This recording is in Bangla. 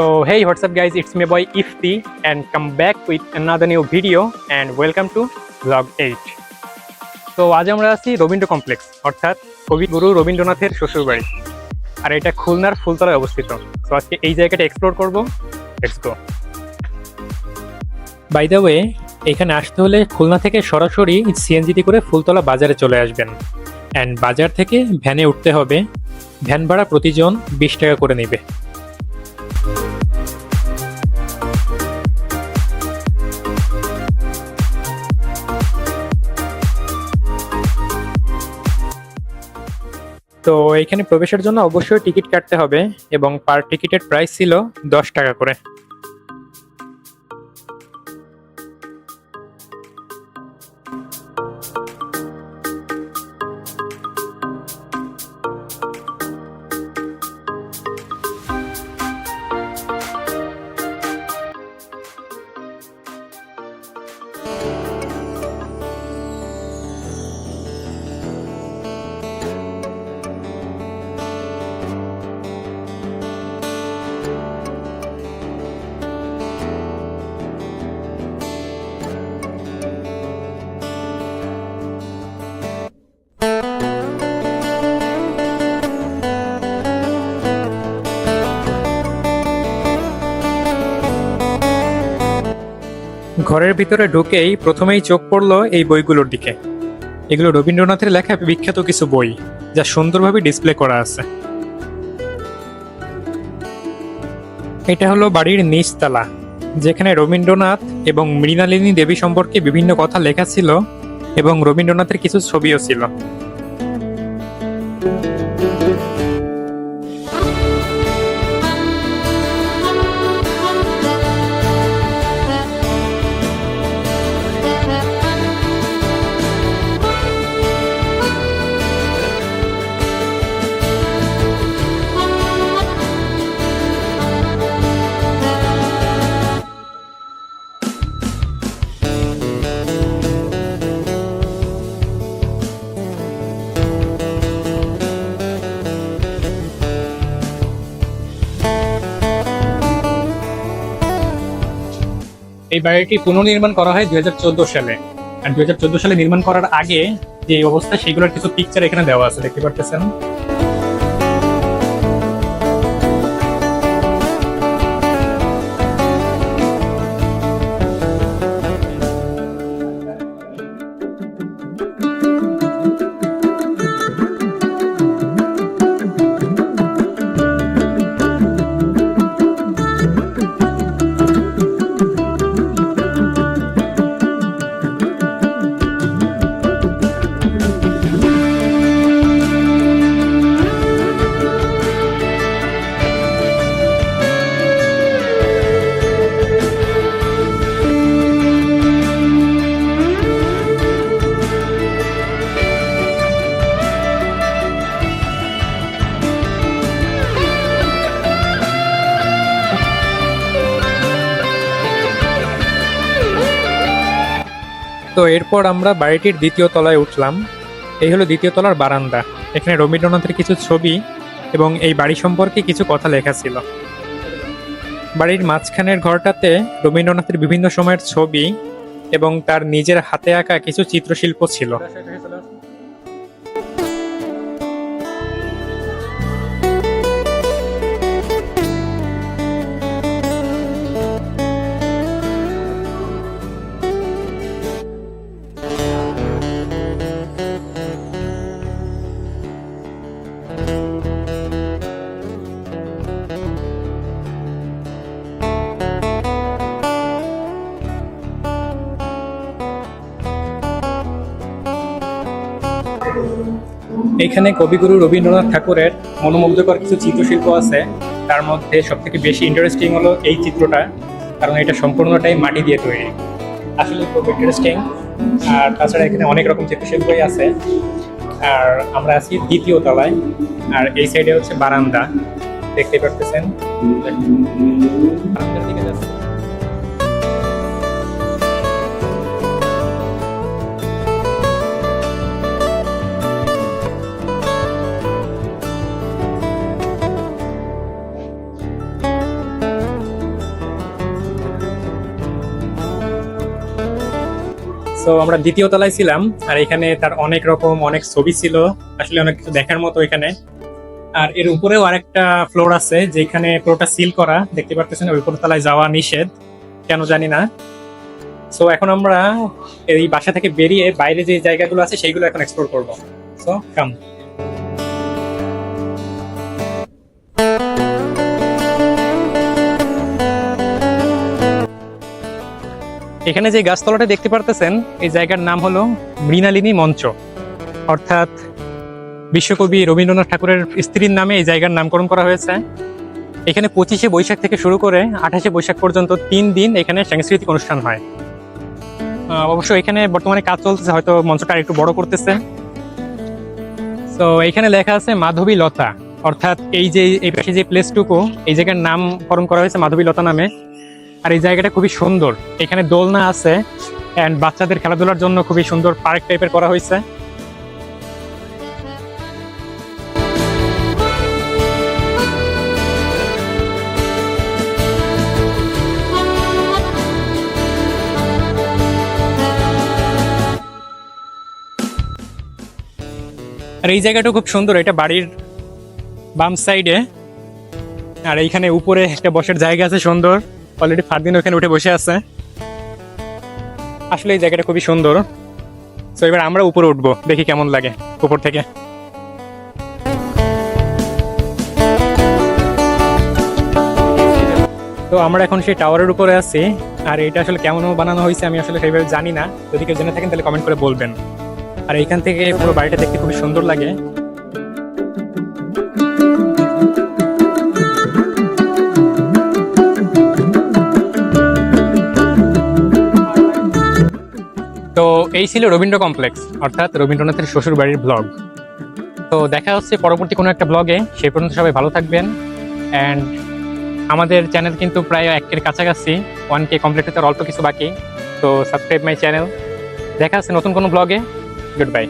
So, hey, what's up, guys? It's me, boy, Ifti, and come back with another new video, and welcome to vlog 8 তো আজ আমরা আছি রবীন্দ্র কমপ্লেক্স অর্থাৎ কবিগুরু রবীন্দ্রনাথের শ্বশুরবাড়ি। আর এটা খুলনার ফুলতলায় অবস্থিত। তো আজকে এই জায়গাটা এক্সপ্লোর করব। লেটস বাই দ্য ওয়ে এখানে আসতে হলে খুলনা থেকে সরাসরি সিএনজিটি করে ফুলতলা বাজারে চলে আসবেন। অ্যান্ড বাজার থেকে ভ্যানে উঠতে হবে। ভ্যান ভাড়া প্রতিজন বিশ টাকা করে নেবে। তো এখানে প্রবেশের জন্য অবশ্যই টিকিট কাটতে হবে এবং পার টিকিটের প্রাইস ছিল দশ টাকা করে। ঘরের ভিতরে ঢুকেই প্রথমেই চোখ পড়ল এই বইগুলোর দিকে। এগুলো রবীন্দ্রনাথের লেখা বিখ্যাত কিছু বই, যা সুন্দরভাবে ডিসপ্লে করা আছে। এটা হলো বাড়ির নিচতলা, যেখানে রবীন্দ্রনাথ এবং মৃণালিনী দেবী সম্পর্কে বিভিন্ন কথা লেখা ছিল এবং রবীন্দ্রনাথের কিছু ছবিও ছিল। এই বাড়িটি পুনর্নির্মাণ করা হয় দুই হাজার চোদ্দ সালে। আর দুই হাজার চোদ্দ সালে নির্মাণ করার আগে যে অবস্থা সেগুলোর কিছু পিকচার এখানে দেওয়া আছে, দেখতে পারতেছেন? তো এরপর আমরা বাড়িটির দ্বিতীয় তলায় উঠলাম। এই হলো দ্বিতীয় তলার বারান্দা। এখানে রবীন্দ্রনাথের কিছু ছবি এবং এই বাড়ি সম্পর্কে কিছু কথা লেখা ছিল। বাড়ির মাঝখানের ঘরটাতে রবীন্দ্রনাথের বিভিন্ন সময়ের ছবি এবং তার নিজের হাতে আঁকা কিছু চিত্রশিল্প ছিল। এখানে কবিগুরু রবীন্দ্রনাথ ঠাকুরের মনোমুগ্ধকর কিছু চিত্রশিল্প আছে। তার মধ্যে সবথেকে বেশি ইন্টারেস্টিং হলো এই চিত্রটা, কারণ এটা সম্পূর্ণটাই মাটি দিয়ে তৈরি। আসলে খুব ইন্টারেস্টিং আর তাছাড়া এখানে অনেক রকম চিত্রশিল্পই আছে। আর আমরা আছি দ্বিতীয় তলায়, আর এই সাইডে হচ্ছে বারান্দা। দেখতে পারতেছেন? দিকে যাচ্ছে। সো আমরা দ্বিতীয় তলায় ছিলাম, আর এখানে তার অনেক রকম, অনেক ছবি ছিল। আসলে অনেক কিছু দেখার মতো এখানে। আর এর উপরেও আরেকটা ফ্লোর আছে, যেখানে পুরোটা সিল করা। দেখতে পারতেছেন, ওই উপর তলায় যাওয়া নিষেধ। কেন জানি না। সো এখন আমরা এই বাসা থেকে বেরিয়ে বাইরে যে জায়গাগুলো আছে, সেইগুলো এখন এক্সপ্লোর করব। সো কাম এখানে যে গাছতলাটা দেখতে পারতেছেন, এই জায়গার নাম হলো মৃণালিনী মঞ্চ। অর্থাৎ বিশ্বকবি রবীন্দ্রনাথ ঠাকুরের স্ত্রীর নামে এই জায়গার নামকরণ করা হয়েছে। এখানে পঁচিশে বৈশাখ থেকে শুরু করে আঠাশে বৈশাখ পর্যন্ত তিন দিন এখানে সাংস্কৃতিক অনুষ্ঠান হয়। অবশ্য এখানে বর্তমানে কাজ চলতেছে, হয়তো মঞ্চটা একটু বড় করতেছে। তো এখানে লেখা আছে মাধবী লতা। অর্থাৎ এই যে, এই পাশে যে প্লেসটুকু এই জায়গার নামকরণ করা হয়েছে মাধবী লতা নামে। আর এই জায়গাটা খুবই সুন্দর। এখানে দোলনা আছে অ্যান্ড বাচ্চাদের খেলাধুলার জন্য খুবই সুন্দর পার্ক টাইপের করা হয়েছে। আর এই জায়গাটা খুব সুন্দর, এটা বাড়ির বাম সাইডে আর এইখানে উপরে একটা বসার জায়গা আছে সুন্দর। অলরেডি ফারদিন ওখানে উঠে বসে আছে। আসলে এই জায়গাটা খুবই সুন্দর। তো এবার আমরা উপরে উঠবো, দেখি কেমন লাগে উপর থেকে। তো আমরা এখন সেই টাওয়ারের উপরে আছি, আর এটা আসলে কেমন বানানো হয়েছে আমি আসলে সেইভাবে জানি না। যদি কেউ জেনে থাকেন তাহলে কমেন্ট করে বলবেন। আর এইখান থেকে পুরো বাড়িটা দেখতে খুবই সুন্দর লাগে। তো এই ছিল রবীন্দ্র কমপ্লেক্স, অর্থাৎ রবীন্দ্রনাথের শ্বশুর বাড়ির ব্লগ। তো দেখা হচ্ছে পরবর্তী কোনো একটা ব্লগে। সেই পর্যন্ত সবাই ভালো থাকবেন। অ্যান্ড আমাদের চ্যানেল কিন্তু প্রায় একের কাছাকাছি। ওয়ান কে কমপ্লিট হতে অল্প কিছু বাকি। তো সাবস্ক্রাইব মাই চ্যানেল দেখা হচ্ছে নতুন কোনো ব্লগে। Good bye